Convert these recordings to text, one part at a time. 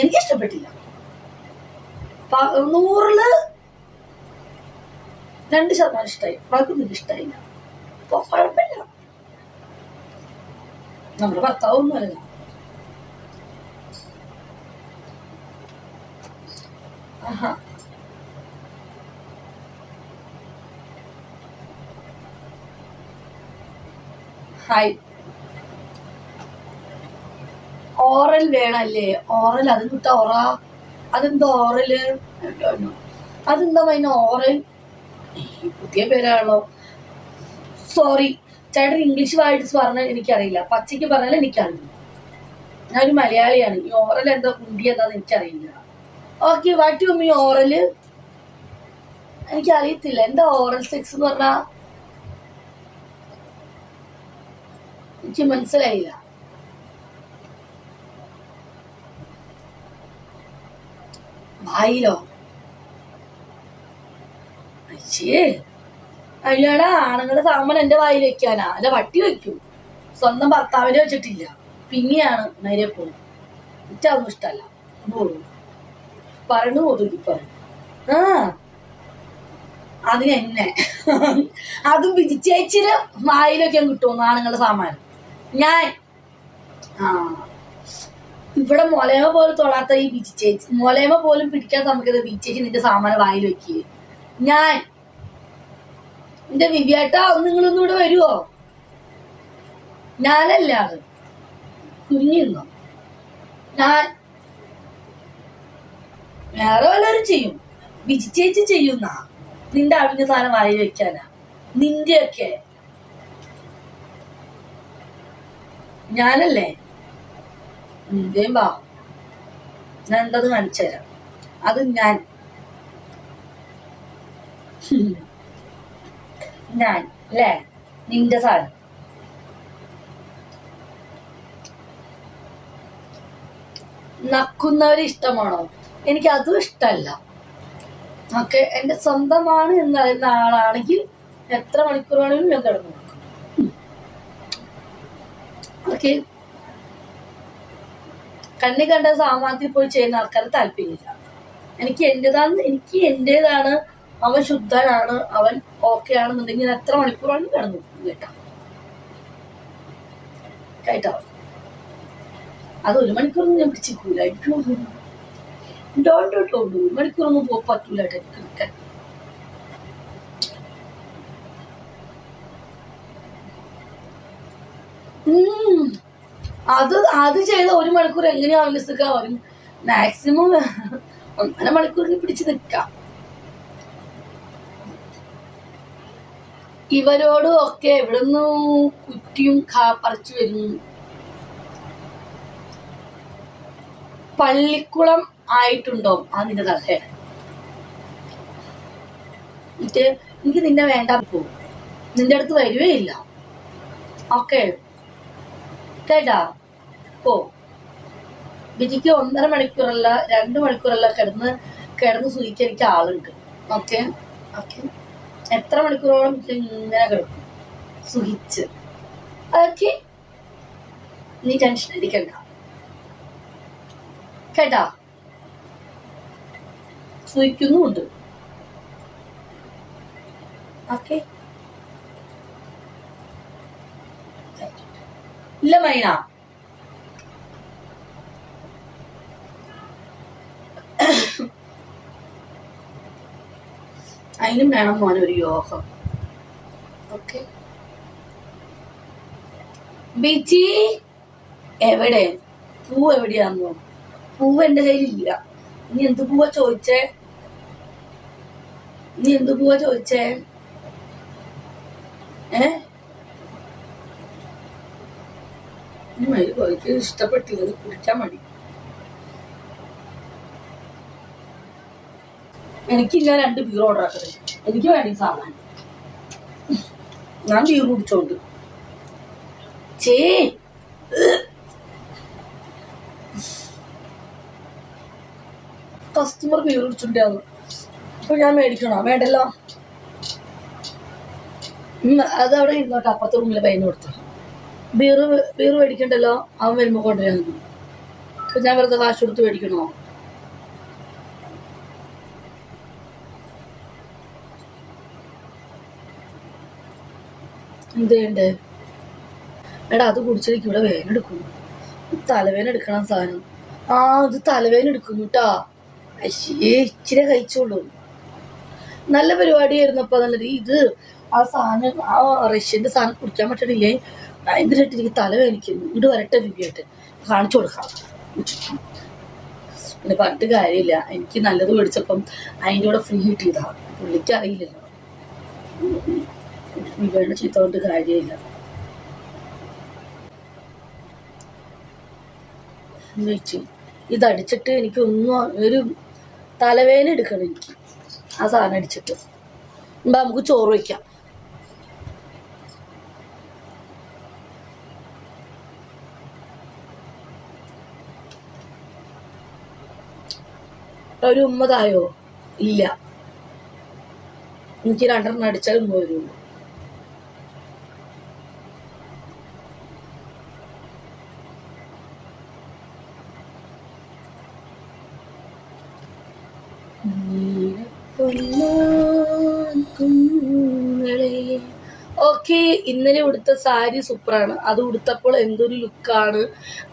എനിക്ക് ഇഷ്ടപ്പെട്ടില്ല. നൂറിൽ രണ്ട് ശതമാനം ഇഷ്ടമായി ബാക്കിയൊന്നും ഇഷ്ടമായില്ല അപ്പൊ കുഴപ്പമില്ല. നമ്മുടെ ഭർത്താവൊന്നുമല്ല. ഹായ് ഓറൽ വേണല്ലേ? ഓറൽ അത് കിട്ട ഓറ? അതെന്താ ഓറൽ അതെന്താ അതിന് ഓറൽ? പുതിയ പേരാണോ സോറി ചേട്ടൻ ഇംഗ്ലീഷ് വേർഡ്സ് പറഞ്ഞാൽ എനിക്കറിയില്ല. പച്ചയ്ക്ക് പറഞ്ഞാൽ എനിക്കറിയില്ല. ഞാനൊരു മലയാളിയാണ്. ഈ ഓറൽ എന്താ കുണ്ടി എന്താന്ന് എനിക്കറിയില്ല okay what you me oral എനിക്കറിയത്തില്ല. എന്താ ഓറൽ സെക്സ് എന്ന് പറഞ്ഞാ? എനിക്ക് മനസ്സിലായില്ല. അയ്യേ. അയ്യാടാ ആണുങ്ങളുടെ സാമ്പൻ എന്റെ വായിൽ വെക്കാനാ. അല്ല വട്ടി വെക്കൂ. സ്വന്തം ഭർത്താവിനെ വെച്ചിട്ടില്ല. പിന്നെയാണ് നേരെ പോകും എനിക്കതൊന്നും ഇഷ്ടല്ല പറഞ്ഞു ഒതുക്കി പറഞ്ഞു ആ. അതിനെന്നെ അതും വിജിച്ചേച്ചിന് വായിലൊക്കെ കിട്ടും ആണുങ്ങളുടെ സാമാനം ഞാൻ. ആ. ഇവിടെ മൊലയമ പോലും തൊടാത്ത ഈ ബീച്ച് ചേച്ചി. മൊലയമ പോലും പിടിക്കാൻ സമയത്ത് ബീച്ച് ചേച്ചി നിന്റെ സാമാനം വായിൽ വെക്കുക ഞാൻ. എന്റെ വിവ്യാട്ട നിങ്ങളൊന്നും ഇവിടെ വരുവോ? ഞാനല്ല അത്. കുഞ്ഞിന്നോ? ഞാൻ. വേറെ വല്ലവരും ചെയ്യും. വിജിച്ചേച്ചി ചെയ്യുന്ന. നിന്റെ അവിഞ്ഞ സാധനം വായി വെക്കാനാ. നിന്റെയൊക്കെ. ഞാനല്ലേ? നിന്റെയും വാ ഞാൻ എന്തത് കാണിച്ചു തരാം. അത് ഞാൻ. ഞാൻ അല്ലേ? നിന്റെ സാധനം. നക്കുന്നവരെ ഇഷ്ടമാണോ? എനിക്ക് അതും ഇഷ്ടമല്ല. ഓക്കെ എന്റെ സ്വന്തമാണ് എന്ന് പറയുന്ന ആളാണെങ്കിൽ എത്ര മണിക്കൂർ വേണമെങ്കിലും ഞാൻ കിടന്നു ഓക്കെ കണ്ണി കണ്ട സാമാനത്തിൽ പോയി ചെയ്യുന്ന ആൾക്കാർ താല്പര്യമില്ല. എനിക്ക് എന്റേതാണ് എനിക്ക് എന്റേതാണ് അവൻ ശുദ്ധനാണ് അവൻ ഓക്കെ ആണെന്നുണ്ടെങ്കിൽ എത്ര മണിക്കൂറാണ് കിടന്നു കേട്ടോ. കേട്ടോ? അത് ഒരു മണിക്കൂറൊന്നും ഞാൻ പിടിച്ചിക്കൂല എനിക്ക് ഡോണ്ട് ഒരു മണിക്കൂറൊന്നും പോ പറ്റൂല എനിക്ക് നിൽക്കാൻ. അത് അത് ചെയ്ത ഒരു മണിക്കൂർ എങ്ങനെയാ വിലസിക്കാൻ വരും മാക്സിമം ഒന്നര മണിക്കൂറിന് പിടിച്ചു നിൽക്കാം. ഇവരോടും ഒക്കെ എവിടുന്ന് കുറ്റിയും പറിച്ചു വരുന്നു. പള്ളിക്കുളം ആയിട്ടുണ്ടോ? ആ നിന്റെ തലയാണ് എന്നിട്ട് എനിക്ക് നിന്നെ വേണ്ട പോ. നിന്റെ അടുത്ത് വരുവേ ഇല്ല ഓക്കെ. കേട്ടാ പോ വിജിക്ക് ഒന്നര മണിക്കൂറല്ല രണ്ട് മണിക്കൂറല്ല കിടന്ന് കിടന്ന് സൂചിക്കാൻ എനിക്ക് ആളുണ്ട്. ഓക്കെ ഓക്കെ എത്ര മണിക്കൂറോളം ഇങ്ങനെ കിടക്കും? സുഖിച്ച് അതൊക്കെ നീ ടെൻഷൻ അടിക്കണ്ട. കേട്ടാ? സുഹിക്കുന്നുണ്ട് ഓക്കെ ഇല്ല മൈന. അതിനും വേണം ഒരു യോഗം. ഓക്കെ. ബിജി എവിടെ? പൂ എവിടെയാന്നോ? പൂവ് എന്റെ കയ്യിലില്ല. നീ എന്ത് പൂവ ചോദിച്ചേ? നീ എന്ത് പൂവ ചോദിച്ചേ? ഏ? മയിൽ ഇഷ്ടപ്പെട്ടില്ല കുടിക്കാൻ മതി. എനിക്കില്ല രണ്ട് ബീർ ഓർഡർ ആക്കണേ എനിക്ക് വേണ്ടി സാധനം ഞാൻ ചീർ കുടിച്ചോണ്ട്. ചേ കസ്റ്റമർ ബീർ കുടിച്ചിട്ടുണ്ടായിരുന്നു അപ്പൊ ഞാൻ മേടിക്കണോ? വേണ്ടല്ലോ. അത് അവിടെ ഇരുന്നോട്ടെ അപ്പുറത്തെ റൂമിലെ പയ്യന് കൊടുത്തു. ബീറ് ബീറ് മേടിക്കണ്ടല്ലോ? അവൻ വരുമ്പോ കൊണ്ടുവരാൻ അപ്പൊ ഞാൻ വെറുതെ കാശ് കൊടുത്ത് മേടിക്കണോ? എന്ത് എടാ അത് കുടിച്ചെനിക്ക് ഇവിടെ വേദന എടുക്കുന്നു തലവേദന എടുക്കണം സാധനം. ആ ഇത് തലവേദന എടുക്കുന്നു കേട്ടാ. ഇച്ചിരി കഴിച്ചോളൂ നല്ല പരിപാടിയായിരുന്നു അപ്പൊ നല്ല ഇത് ആ സാധനം ആ റഷ്യന്റെ സാധനം കുടിക്കാൻ പറ്റണില്ലേ? ഭയങ്കരമായിട്ട് എനിക്ക് തലവേദനിക്കുന്നു ഇങ്ങോട്ട് വരട്ടെ ബിബിയായിട്ട് കാണിച്ചു കൊടുക്കാം. പിന്നെ പറഞ്ഞിട്ട് കാര്യമില്ല. എനിക്ക് നല്ലത് മേടിച്ചപ്പം അതിന്റെ കൂടെ ഫ്രീ കിട്ടിയതാ. പുള്ളിക്ക് അറിയില്ലല്ലോ. ബിബിയുടെ ചീത്ത കൊണ്ട് കാര്യമില്ല. വെച്ച് ഇതടിച്ചിട്ട് എനിക്ക് ഒന്നും ഒരു തലവേദന എടുക്കണം എനിക്ക്. ആ സാധനം അടിച്ചിട്ട്. എന്താ നമുക്ക് ചോറ് വയ്ക്കാം ഒരു ഉമ്മതായോ? ഇല്ല. എനിക്ക് രണ്ടെണ്ണം അടിച്ചാലും ഉമ്മ ഓക്കെ ഇന്നലെ ഉടുത്ത സാരി സൂപ്പറാണ്. അത് ഉടുത്തപ്പോൾ എന്തൊരു ലുക്കാണ്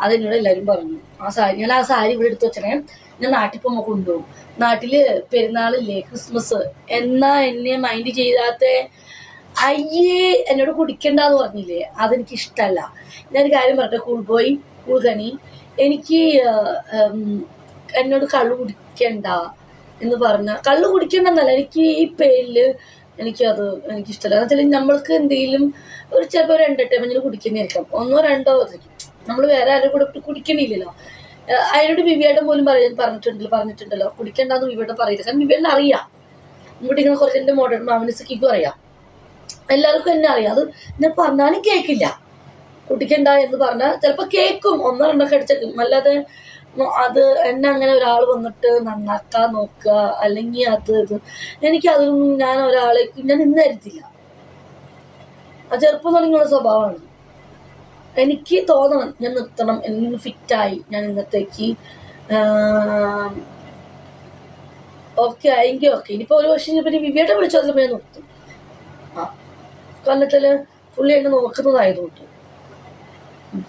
അതെന്നോട് എല്ലാവരും പറഞ്ഞു. ആ സാരി ഞാൻ ആ സാരി ഇവിടെ എടുത്ത് വെച്ചേ ഞാൻ നാട്ടിൽ പോകുമ്പോൾ കൊണ്ടുപോകും. നാട്ടിൽ പെരുന്നാളില്ലേ ക്രിസ്മസ്. എന്നാ എന്നെ മൈൻഡ് ചെയ്താത്ത അയ്യേ എന്നോട് കുടിക്കണ്ടെന്ന് പറഞ്ഞില്ലേ? അതെനിക്ക് ഇഷ്ടമല്ല ഞാനൊരു കാര്യം പറഞ്ഞ കൂൾ കുൾഖനി എനിക്ക് എന്നോട് കള്ളു കുടിക്കണ്ട. എന്ന് പറഞ്ഞ കള്ള് കുടിക്കണ്ടെന്നല്ല എനിക്ക് ഈ പേരിൽ എനിക്കത് എനിക്കിഷ്ടമല്ല എന്ന് വെച്ചാൽ നമ്മൾക്ക് എന്തെങ്കിലും ഒരു ചിലപ്പോൾ ഒരു എന്റർടൈൻമെന്റിന് കുടിക്കുന്നതായിരിക്കാം. ഒന്നോ രണ്ടോ നമ്മൾ വേറെ ആരും കൂടെ കുടിക്കണില്ലല്ലോ. അതിനോട് വിവിയുടെ പോലും പറയാൻ പറഞ്ഞിട്ടുണ്ടല്ലോ പറഞ്ഞിട്ടുണ്ടല്ലോ. കുടിക്കണ്ടെന്ന് വിവിയുടെ പറയില്ല. കാരണം വിവിയുടെ അറിയാം. ഇവിടെ ഇങ്ങനെ കുറച്ച് എന്റെ മോഡേൺ മാമിനിസക്കിക്കും അറിയാം. എല്ലാവർക്കും എന്നെ അറിയാം. അത് ഞാൻ പറഞ്ഞാലും കേൾക്കില്ല കുടിക്കണ്ട എന്ന് പറഞ്ഞാൽ ചിലപ്പോൾ കേൾക്കും ഒന്നോ രണ്ടൊക്കെ അടിച്ചേക്കും. അല്ലാതെ അത് എന്നെ അങ്ങനെ ഒരാൾ വന്നിട്ട് നന്നാക്കാൻ നോക്കുക അല്ലെങ്കിൽ അത് ഇത്. എനിക്ക് അതൊന്നും ഞാൻ ഒരാളെ ഞാൻ ഇന്ന് തരത്തില്ല. അത് ചെറുപ്പം തുടങ്ങിയുള്ള സ്വഭാവമാണ്. എനിക്ക് തോന്നണം ഞാൻ നിർത്തണം എന്നും ഫിറ്റായി ഞാൻ ഇന്നത്തേക്ക് ഓക്കെ ആയെങ്കിൽ ഓക്കെ. ഇനിയിപ്പോ ഒരു പക്ഷേ പിന്നെ വിവിയുടെ വിളിച്ചാൽ വന്നപ്പോൾ ഞാൻ നിർത്തും. ആ പുള്ളി എന്നെ നോക്കുന്നതായതുകൊണ്ട്. ഉം.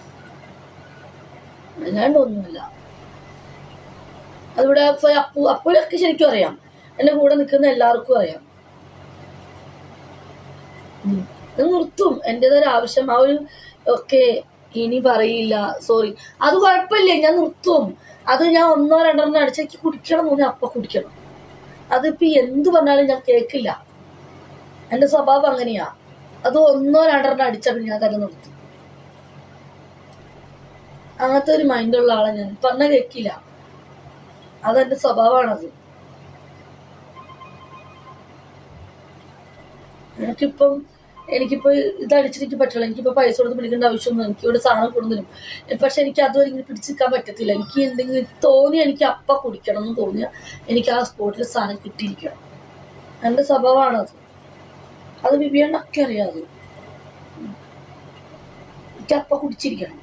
അതിവിടെ അപ്പു അപ്പുവിനൊക്കെ ശരിക്കും അറിയാം. എന്റെ കൂടെ നിൽക്കുന്ന എല്ലാവർക്കും അറിയാം. നിർത്തും. എന്റെതൊരു ആവശ്യം. ആ ഒരു ഒക്കെ ഇനി പറയില്ല. സോറി അത് കുഴപ്പമില്ല. ഞാൻ നിർത്തും. അത് ഞാൻ ഒന്നോ രണ്ടെണ്ണം അടിച്ചേക്ക് കുടിക്കണം തോന്നി അപ്പ കുടിക്കണം. അതിപ്പോ എന്ത് പറഞ്ഞാലും ഞാൻ കേൾക്കില്ല. എന്റെ സ്വഭാവം അങ്ങനെയാ. അത് ഒന്നോ രണ്ടെണ്ണം അടിച്ചാൽ ഞാൻ തന്നെ നിർത്തും. അങ്ങനത്തെ ഒരു മൈൻഡുള്ള ആളാണ് ഞാൻ. പറഞ്ഞ കേൾക്കില്ല. അതെന്റെ സ്വഭാവമാണത്. എനിക്കിപ്പം എനിക്കിപ്പോ ഇത് അടിച്ചിട്ട് എനിക്ക് പറ്റില്ല എനിക്കിപ്പോ പൈസ കൊടുത്ത് പിടിക്കേണ്ട ആവശ്യമൊന്നും എനിക്ക് ഇവിടെ സാധനം കൊടുന്നില്ല പക്ഷെ എനിക്ക് അതുവരെ ഇങ്ങനെ പിടിച്ചിരിക്കാൻ പറ്റത്തില്ല. എനിക്ക് എന്തെങ്കിലും തോന്നി എനിക്ക് അപ്പ കുടിക്കണം എന്ന് തോന്നിയ എനിക്ക് ആ സ്പോട്ടിൽ സാധനം കിട്ടിയിരിക്കണം. എന്റെ സ്വഭാവമാണത്. അത് വിവിയണ്ണൊക്കെ അറിയാതെ എനിക്ക് അപ്പ കുടിച്ചിരിക്കണം.